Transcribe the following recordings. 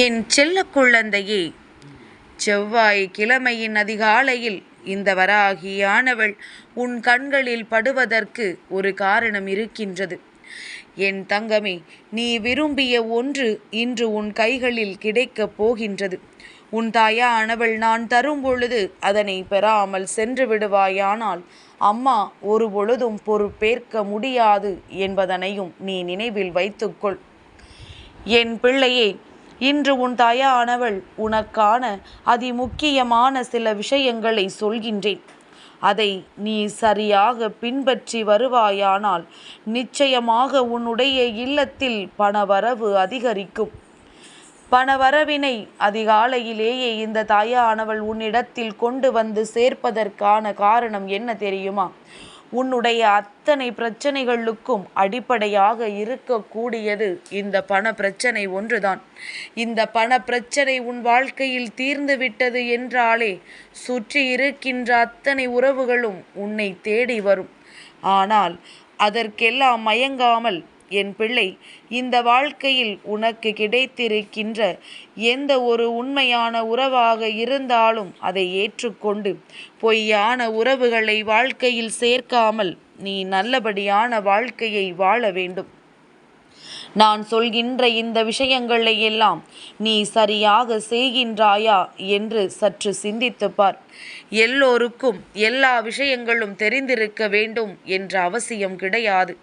என் செல்ல குழந்தையே செவ்வாய் கிழமையின் அதிகாலையில் இந்த வராகியானவள் உன் கண்களில் படுவதற்கு ஒரு காரணம் இருக்கின்றது. என் தங்கமே நீ விரும்பிய ஒன்று இன்று உன் கைகளில் கிடைக்கப் போகின்றது. உன் தாயானவள் நான் தரும் பொழுது அதனை பெறாமல் சென்று விடுவாயானால் அம்மா ஒரு பொழுதும் பொறுப்பேற்க முடியாது என்பதனையும் நீ நினைவில் வைத்துக்கொள். என் பிள்ளையே இன்று உன் தாயானவள் உனக்கான அதிமுக்கியமான சில விஷயங்களை சொல்கின்றேன். அதை நீ சரியாக பின்பற்றி வருவாயானால் நிச்சயமாக உன்னுடைய இல்லத்தில் பணவரவு அதிகரிக்கும். பணவரவினை அதிகாலையிலேயே இந்த தாயானவள் உன்னிடத்தில் கொண்டு வந்து சேர்ப்பதற்கான காரணம் என்ன தெரியுமா? உன்னுடைய அத்தனை பிரச்சனைகளுக்கும் அடிப்படையாக இருக்கக்கூடியது இந்த பண பிரச்சனை ஒன்றுதான். இந்த பண பிரச்சனை உன் வாழ்க்கையில் தீர்ந்து விட்டது என்றாலே சுற்றி இருக்கின்ற அத்தனை உறவுகளும் உன்னை தேடி வரும். ஆனால் அதற்கெல்லாம் மயங்காமல் என் பிள்ளை இந்த வாழ்க்கையில் உனக்கு கிடைத்திருக்கின்ற எந்த ஒரு உண்மையான உறவாக இருந்தாலும் அதை ஏற்றுக்கொண்டு பொய்யான உறவுகளை வாழ்க்கையில் சேர்க்காமல் நீ நல்லபடியான வாழ்க்கையை வாழ வேண்டும். நான் சொல்கின்ற இந்த விஷயங்களை எல்லாம் நீ சரியாக செய்கின்றாயா என்று சற்று சிந்தித்து பார். எல்லோருக்கும் எல்லா விஷயங்களும் தெரிந்திருக்க வேண்டும் என்ற அவசியம் கிடையாது.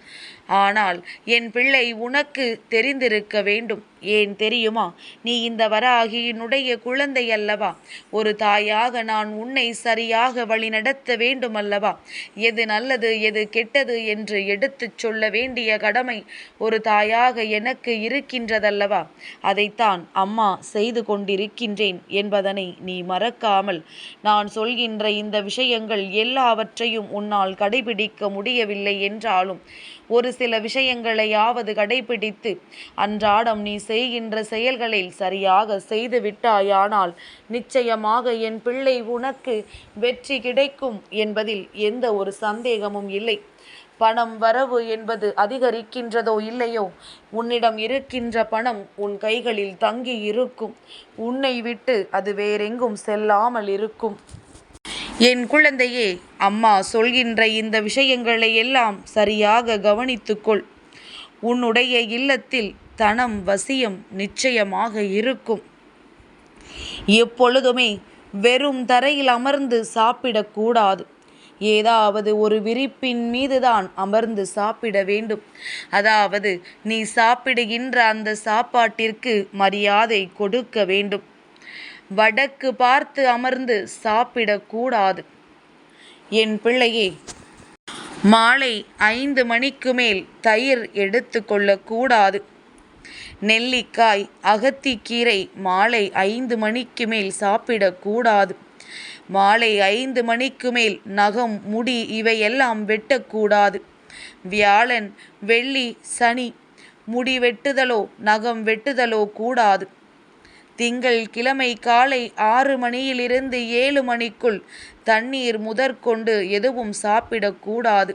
ஆனால் என் பிள்ளை உனக்கு தெரிந்திருக்க வேண்டும். ஏன் தெரியுமா? நீ இந்த வராகியினுடைய குழந்தை அல்லவா? ஒரு தாயாக நான் உன்னை சரியாக வழிநடத்த வேண்டும் அல்லவா எது நல்லது எது கெட்டது என்று எடுத்துச் சொல்ல வேண்டிய கடமை ஒரு தாயாக எனக்கு இருக்கின்றதல்லவா? அதைத்தான் அம்மா செய்து கொண்டிருக்கின்றேன் என்பதனை நீ மறக்காமல் நான் சொல்கின்ற இந்த விஷயங்கள் எல்லாவற்றையும் உன்னால் கடைபிடிக்க முடியவில்லை என்றாலும் ஒரு சில விஷயங்களையாவது கடைபிடித்து அன்றாடம் நீ செய்கின்ற செயல்களில் சரியாக செய்து விட்டாயானால் நிச்சயமாக என் பிள்ளை உனக்கு வெற்றி கிடைக்கும் என்பதில் எந்த ஒரு சந்தேகமும் இல்லை. பணம் வரவு என்பது அதிகரிக்கின்றதோ இல்லையோ உன்னிடம் இருக்கின்ற பணம் உன் கைகளில் தங்கி இருக்கும் உன்னை விட்டு அது வேறெங்கும் செல்லாமல் இருக்கும். என் குழந்தையே அம்மா சொல்கின்ற இந்த விஷயங்களை எல்லாம் சரியாக கவனித்துக்கொள். உன்னுடைய இல்லத்தில் தனம் வசியம் நிச்சயமாக இருக்கும். எப்பொழுதுமே வெறும் தரையில் அமர்ந்து சாப்பிடக்கூடாது ஏதாவது ஒரு விரிப்பின் மீதுதான் அமர்ந்து சாப்பிட வேண்டும். அதாவது நீ சாப்பிடுகின்ற அந்த சாப்பாட்டிற்கு மரியாதை கொடுக்க வேண்டும். வடக்கு பார்த்து அமர்ந்து சாப்பிடக்கூடாது என் பிள்ளையே மாலை ஐந்து மணிக்கு மேல் தயிர் எடுத்து கொள்ளக்கூடாது நெல்லிக்காய் அகத்திக்கீரை மாலை ஐந்து மணிக்கு மேல் சாப்பிடக்கூடாது மாலை ஐந்து மணிக்கு மேல் நகம் முடி இவையெல்லாம் வெட்டக்கூடாது வியாழன் வெள்ளி சனி முடி வெட்டுதலோ நகம் வெட்டுதலோ கூடாது. திங்கள் கிழமை காலை ஆறு மணியிலிருந்து ஏழு மணிக்குள் தண்ணீர் முதற்கொண்டு எதுவும் சாப்பிடக்கூடாது.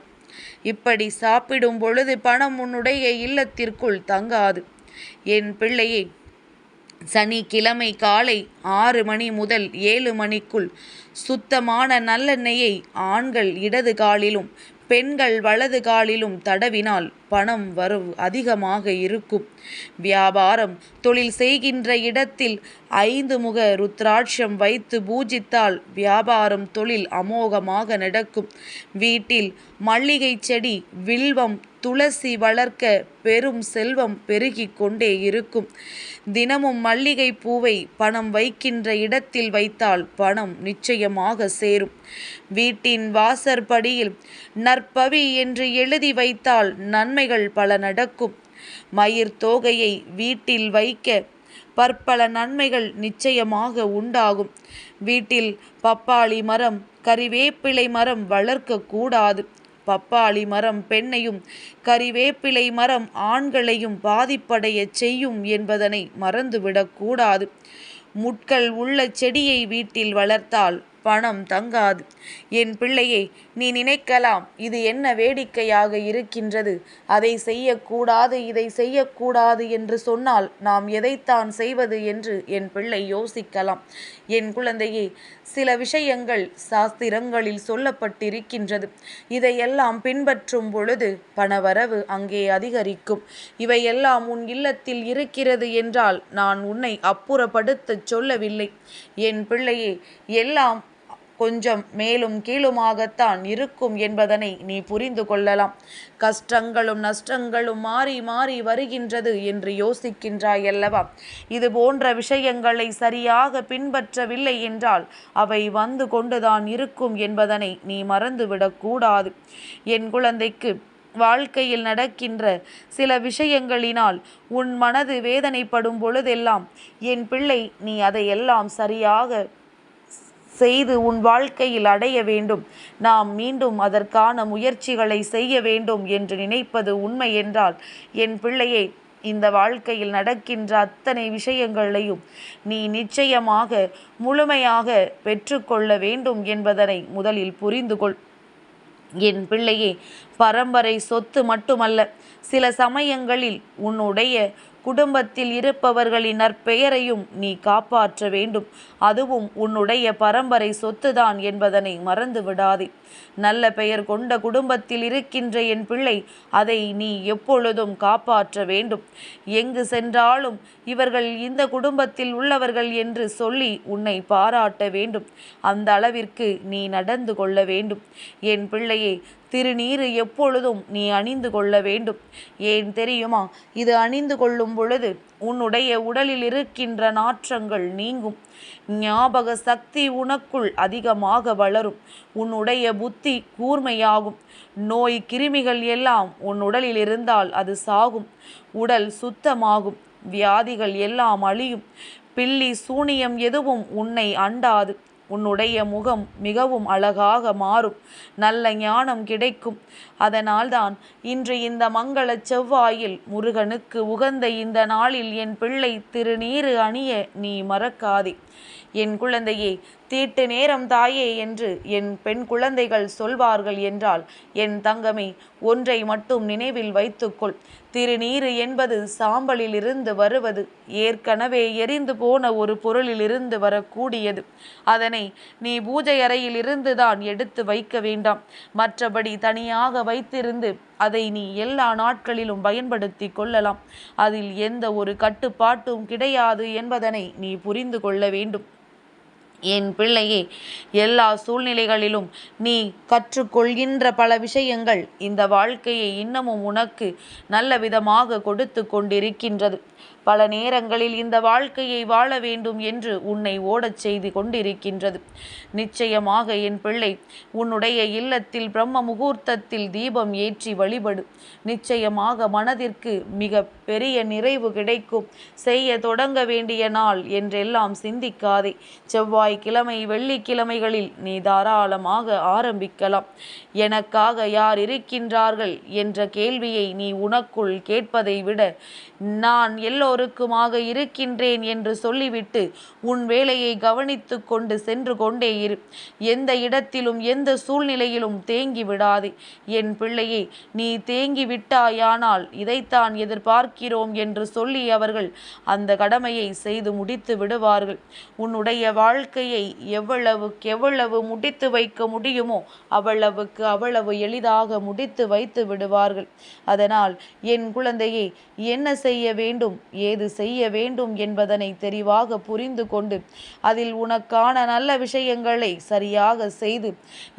இப்படி சாப்பிடும் பொழுது பணம் உன்னுடைய இல்லத்திற்குள் தங்காது. என் பிள்ளையே சனிக்கிழமை காலை ஆறு மணி முதல் ஏழு மணிக்குள் சுத்தமான நல்லெண்ணெயை ஆண்கள் இடது காலிலும் பெண்கள் வலது காலிலும் தடவினால் பணம் வரவு அதிகமாக இருக்கும். வியாபாரம் தொழில் செய்கின்ற இடத்தில் ஐந்து முக ருத்ராட்சம் வைத்து பூஜித்தால் வியாபாரம் தொழில் அமோகமாக நடக்கும். வீட்டில் மல்லிகை செடி வில்வம் துளசி வளர்க்க பெரும் செல்வம் பெருகி கொண்டே இருக்கும். தினமும் மல்லிகை பூவை பணம் வைக்கின்ற இடத்தில் வைத்தால் பணம் நிச்சயமாக சேரும். வீட்டின் வாசற்படியில் நற்பவி என்று எழுதி வைத்தால் நன்மைகள் பல நடக்கும். மயிர் தோகையை வீட்டில் வைக்க பற்பல நன்மைகள் நிச்சயமாக உண்டாகும். வீட்டில் பப்பாளி மரம் கறிவேப்பிலை மரம் வளர்க்கக்கூடாது பப்பாளி மரம் பெண்ணையும் கறிவேப்பிலை மரம் ஆண்களையும் பாதிப்படையச் செய்யும் என்பதனை மறந்துவிடக்கூடாது. முட்கள் உள்ள செடியை வீட்டில் வளர்த்தால் பணம் தங்காது. என் பிள்ளையை நீ நினைக்கலாம் இது என்ன வேடிக்கையாக இருக்கின்றது? அதை செய்யக்கூடாது இதை செய்யக்கூடாது என்று சொன்னால் நாம் எதைத்தான் செய்வது என்று என் பிள்ளை யோசிக்கலாம். என் குழந்தையே சில விஷயங்கள் சாஸ்திரங்களில் சொல்லப்பட்டிருக்கின்றது. இதையெல்லாம் பின்பற்றும் பொழுது பணவரவு அங்கே அதிகரிக்கும். இவையெல்லாம் உன் இல்லத்தில் இருக்கிறது என்றால் நான் உன்னை அப்புறப்படுத்தச் சொல்லவில்லை. என் பிள்ளையே எல்லாம் கொஞ்சம் மேலும் கீழுமாகத்தான் இருக்கும் என்பதனை நீ புரிந்து கொள்ளலாம். கஷ்டங்களும் நஷ்டங்களும் மாறி மாறி வருகின்றது என்று யோசிக்கின்றாய் அல்லவா இது போன்ற விஷயங்களை சரியாக பின்பற்றவில்லை என்றால் அவை வந்து கொண்டுதான் இருக்கும் என்பதனை நீ மறந்துவிடக்கூடாது என் குழந்தைக்கு வாழ்க்கையில் நடக்கின்ற சில விஷயங்களினால் உன் மனது வேதனைப்படும் பொழுதெல்லாம் என் பிள்ளை நீ அதையெல்லாம் சரியாக செய்து உன் வாழ்க்கையில் அடைய வேண்டும். நாம் மீண்டும் அதற்கான முயற்சிகளை செய்ய வேண்டும் என்று நினைப்பது உண்மை என்றால் என் பிள்ளையை இந்த வாழ்க்கையில் நடக்கின்ற அத்தனை விஷயங்களையும் நீ நிச்சயமாக முழுமையாக பெற்றுக்கொள்ள வேண்டும் என்பதனை முதலில் புரிந்து கொள். என் பிள்ளையே பரம்பரை சொத்து மட்டுமல்ல சில சமயங்களில் உன்னுடைய குடும்பத்தில் இருப்பவர்களின் நற்பெயரையும் நீ காப்பாற்ற வேண்டும். அதுவும் உன்னுடைய பரம்பரை சொத்துதான் என்பதனை மறந்து விடாதே. நல்ல பெயர் கொண்ட குடும்பத்தில் இருக்கின்ற என் பிள்ளை அதை நீ எப்பொழுதும் காப்பாற்ற வேண்டும். எங்கு சென்றாலும் இவர்கள் இந்த குடும்பத்தில் உள்ளவர்கள் என்று சொல்லி உன்னை பாராட்ட வேண்டும். அந்த அளவிற்கு நீ நடந்து கொள்ள வேண்டும். என் பிள்ளையே திருநீர் எப்பொழுதும் நீ அணிந்து கொள்ள வேண்டும். ஏன் தெரியுமா? இது அணிந்து கொள்ளும் பொழுது உன்னுடைய உடலில் இருக்கின்ற நாற்றங்கள் நீங்கும். ஞாபக சக்தி உனக்குள் அதிகமாக வளரும். உன்னுடைய புத்தி கூர்மையாகும். நோய் கிருமிகள் எல்லாம் உன் உடலில் இருந்தால் அது சாகும். உடல் சுத்தமாகும். வியாதிகள் எல்லாம் அழியும். பில்லி சூனியம் எதுவும் உன்னை அண்டாது. உன்னுடைய முகம் மிகவும் அழகாக மாறும். நல்ல ஞானம் கிடைக்கும். அதனால்தான் இன்று இந்த மங்கள செவ்வாயில் முருகனுக்கு உகந்த இந்த நாளில் என் பிள்ளை திருநீறு அணிய நீ மறக்காதே. என் குழந்தையே தீட்டு நேரம் தாயே என்று என் பெண் குழந்தைகள் சொல்வார்கள் என்றால் என் தங்கமே ஒன்றை மட்டும் நினைவில் வைத்துக்கொள். திருநீறு என்பது சாம்பலிலிருந்து வருவது ஏற்கனவே எரிந்து போன ஒரு பொருளிலிருந்து வரக்கூடியது. அதனை நீ பூஜை அறையிலிருந்து தான் எடுத்து வைக்க வேண்டாம். மற்றபடி தனியாக வைத்திருந்து அதை நீ எல்லா நாட்களிலும் பயன்படுத்தி கொள்ளலாம். அதில் எந்த ஒரு கட்டுப்பாட்டும் கிடையாது என்பதனை நீ புரிந்து கொள்ள வேண்டும். என் பிள்ளையே எல்லா சூழ்நிலைகளிலும் நீ கற்றுக்கொள்கின்ற பல விஷயங்கள் இந்த வாழ்க்கையை இன்னமும் உனக்கு நல்ல விதமாக கொடுத்து கொண்டிருக்கின்றது. பல நேரங்களில் இந்த வாழ்க்கையை வாழ வேண்டும் என்று உன்னை ஓடச் செய்து கொண்டிருக்கின்றது. நிச்சயமாக என் பிள்ளை உன்னுடைய இல்லத்தில் பிரம்ம முகூர்த்தத்தில் தீபம் ஏற்றி வழிபடு. நிச்சயமாக மனதிற்கு மிக பெரிய நிறைவு கிடைக்கும். செய்ய தொடங்க வேண்டிய நாள் என்றெல்லாம் சிந்திக்காதே. செவ்வாய் கிழமை வெள்ளிக்கிழமைகளில் நீ தாராளமாக ஆரம்பிக்கலாம். எனக்காக யார் இருக்கின்றார்கள் என்ற கேள்வியை நீ உனக்குள் கேட்பதை விட நான் எல்லோருக்குமாக இருக்கின்றேன் என்று சொல்லிவிட்டு உன் வேலையை கவனித்து கொண்டு சென்று கொண்டே இரு. எந்த இடத்திலும் எந்த சூழ்நிலையிலும் தேங்கி விடாதே என் பிள்ளையே நீ தேங்கி விட்டாயானால் இதைத்தான் எதிர்பார்க்கிறோம் என்று சொல்லி அவர்கள் அந்த கடமையை செய்து முடித்து விடுவார்கள். உன்னுடைய வாழ்க்கையை எவ்வளவுக்கு எவ்வளவு முடித்து வைக்க முடியுமோ அவ்வளவுக்கு அவ்வளவு எளிதாக முடித்து வைத்து விடுவார்கள். அதனால் என் குழந்தையே என்ன செய்ய வேண்டும்? ஏது செய்ய வேண்டும் என்பதனை தெளிவாக புரிந்து கொண்டு அதில் உனக்கான நல்ல விஷயங்களை சரியாக செய்து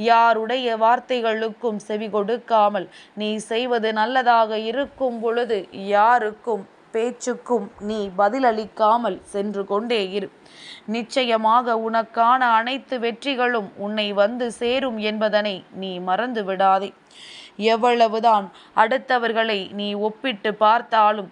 யாருடைய வார்த்தைகளுக்கும் செவி கொடுக்காமல் நீ செய்வது நல்லதாக இருக்கும் பொழுது யாருக்கும் பேச்சுக்கும் நீ பதிலளிக்காமல் சென்று கொண்டே இரு. நிச்சயமாக உனக்கான அனைத்து வெற்றிகளும் உன்னை வந்து சேரும் என்பதனை நீ மறந்து விடாதே. எவ்வளவுதான் அடுத்தவர்களை நீ ஒப்பிட்டு பார்த்தாலும்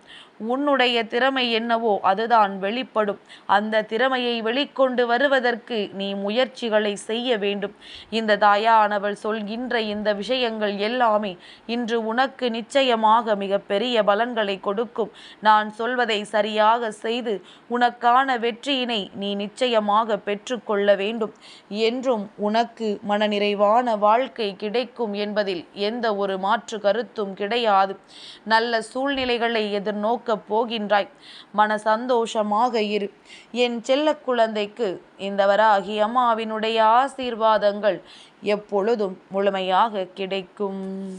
உன்னுடைய திறமை என்னவோ அதுதான் வெளிப்படும். அந்த திறமையை வெளிக்கொண்டு வருவதற்கு நீ முயற்சிகளை செய்ய வேண்டும். இந்த தாயானவள் சொல்கின்ற இந்த விஷயங்கள் எல்லாமே இன்று உனக்கு நிச்சயமாக மிகப்பெரிய பலன்களை கொடுக்கும். நான் சொல்வதை சரியாக செய்து உனக்கான வெற்றியினை நீ நிச்சயமாக பெற்றுக்கொள்ள வேண்டும். என்றும் உனக்கு மனநிறைவான வாழ்க்கை கிடைக்கும் என்பதில் எந்த ஒரு மாற்று கருத்தும் கிடையாது. நல்ல சூழ்நிலைகளை எதிர்நோக்க எதிர்நோக்கப் போகின்றாய். மன சந்தோஷமாக இரு. என் செல்ல குழந்தைக்கு இந்த வராகி அம்மாவினுடைய ஆசீர்வாதங்கள் எப்பொழுதும் முழுமையாக கிடைக்கும்.